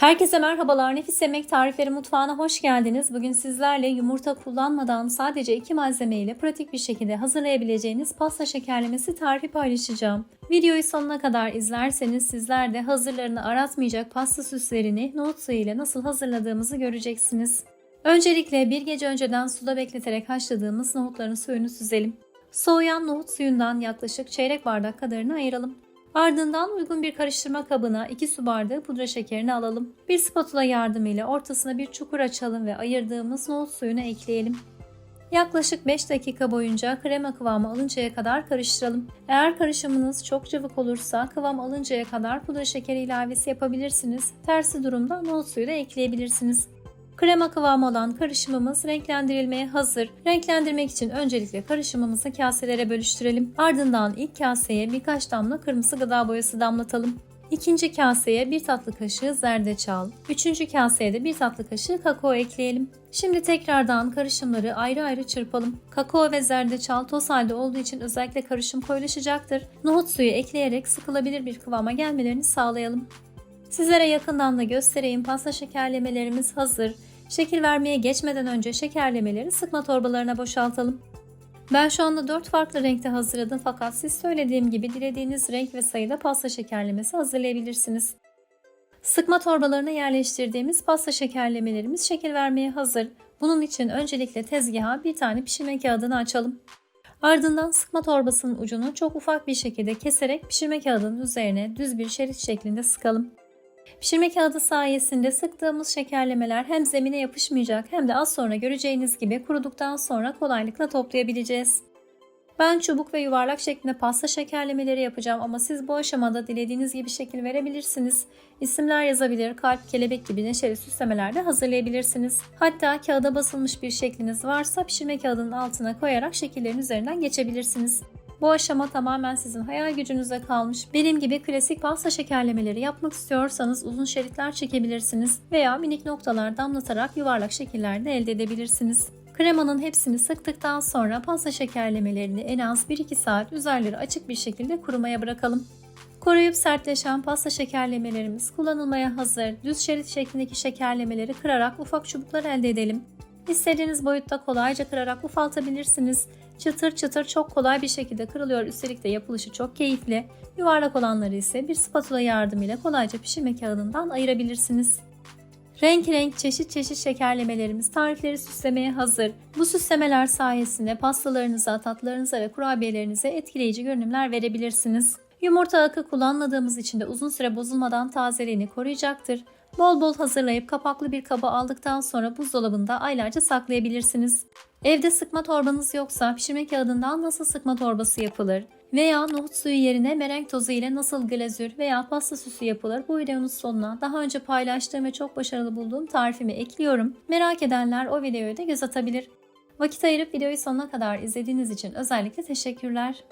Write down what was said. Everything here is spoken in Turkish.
Herkese merhabalar. Nefis Yemek Tarifleri Mutfağı'na hoş geldiniz. Bugün sizlerle yumurta kullanmadan sadece iki malzeme ile pratik bir şekilde hazırlayabileceğiniz pasta şekerlemesi tarifi paylaşacağım. Videoyu sonuna kadar izlerseniz sizler de hazırlarını aratmayacak pasta süslerini nohut suyu ile nasıl hazırladığımızı göreceksiniz. Öncelikle bir gece önceden suda bekleterek haşladığımız nohutların suyunu süzelim. Soğuyan nohut suyundan yaklaşık çeyrek bardak kadarını ayıralım. Ardından uygun bir karıştırma kabına 2 su bardağı pudra şekerini alalım. Bir spatula yardımıyla ortasına bir çukur açalım ve ayırdığımız nohut suyunu ekleyelim. Yaklaşık 5 dakika boyunca krema kıvamı alıncaya kadar karıştıralım. Eğer karışımınız çok cıvık olursa kıvam alıncaya kadar pudra şekeri ilavesi yapabilirsiniz. Tersi durumda nohut suyu da ekleyebilirsiniz. Krema kıvamı olan karışımımız renklendirilmeye hazır. Renklendirmek için öncelikle karışımımızı kaselere bölüştürelim. Ardından ilk kaseye birkaç damla kırmızı gıda boyası damlatalım. İkinci kaseye bir tatlı kaşığı zerdeçal, üçüncü kaseye de bir tatlı kaşığı kakao ekleyelim. Şimdi tekrardan karışımları ayrı ayrı çırpalım. Kakao ve zerdeçal toz halde olduğu için özellikle karışım koyulaşacaktır. Nohut suyu ekleyerek sıkılabilir bir kıvama gelmelerini sağlayalım. Sizlere yakından da göstereyim pasta şekerlemelerimiz hazır. Şekil vermeye geçmeden önce şekerlemeleri sıkma torbalarına boşaltalım. Ben şu anda 4 farklı renkte hazırladım fakat siz söylediğim gibi dilediğiniz renk ve sayıda pasta şekerlemesi hazırlayabilirsiniz. Sıkma torbalarına yerleştirdiğimiz pasta şekerlemelerimiz şekil vermeye hazır. Bunun için öncelikle tezgaha bir tane pişirme kağıdını açalım. Ardından sıkma torbasının ucunu çok ufak bir şekilde keserek pişirme kağıdının üzerine düz bir şerit şeklinde sıkalım. Pişirme kağıdı sayesinde sıktığımız şekerlemeler hem zemine yapışmayacak hem de az sonra göreceğiniz gibi kuruduktan sonra kolaylıkla toplayabileceğiz. Ben çubuk ve yuvarlak şeklinde pasta şekerlemeleri yapacağım ama siz bu aşamada dilediğiniz gibi şekil verebilirsiniz. İsimler yazabilir, kalp, kelebek gibi neşeli süslemeler de hazırlayabilirsiniz. Hatta kağıda basılmış bir şekliniz varsa pişirme kağıdının altına koyarak şekillerin üzerinden geçebilirsiniz. Bu aşama tamamen sizin hayal gücünüze kalmış. Benim gibi klasik pasta şekerlemeleri yapmak istiyorsanız uzun şeritler çekebilirsiniz veya minik noktalar damlatarak yuvarlak şekiller de elde edebilirsiniz. Kremanın hepsini sıktıktan sonra pasta şekerlemelerini en az 1-2 saat üzerleri açık bir şekilde kurumaya bırakalım. Koruyup sertleşen pasta şekerlemelerimiz kullanılmaya hazır. Düz şerit şeklindeki şekerlemeleri kırarak ufak çubuklar elde edelim. İstediğiniz boyutta kolayca kırarak ufaltabilirsiniz. Çıtır çıtır çok kolay bir şekilde kırılıyor. Üstelik de yapılışı çok keyifli. Yuvarlak olanları ise bir spatula yardımıyla kolayca pişirme kağıdından ayırabilirsiniz. Renk renk çeşit çeşit şekerlemelerimiz tarifleri süslemeye hazır. Bu süslemeler sayesinde pastalarınıza, tatlarınıza ve kurabiyelerinize etkileyici görünümler verebilirsiniz. Yumurta akı kullanmadığımız için de uzun süre bozulmadan tazeliğini koruyacaktır. Bol bol hazırlayıp kapaklı bir kaba aldıktan sonra buzdolabında aylarca saklayabilirsiniz. Evde sıkma torbanız yoksa pişirme kağıdından nasıl sıkma torbası yapılır? Veya nohut suyu yerine merenk tozu ile nasıl glazür veya pasta süsü yapılır bu videonun sonuna daha önce paylaştığım ve çok başarılı bulduğum tarifimi ekliyorum. Merak edenler o videoya da göz atabilir. Vakit ayırıp videoyu sonuna kadar izlediğiniz için özellikle teşekkürler.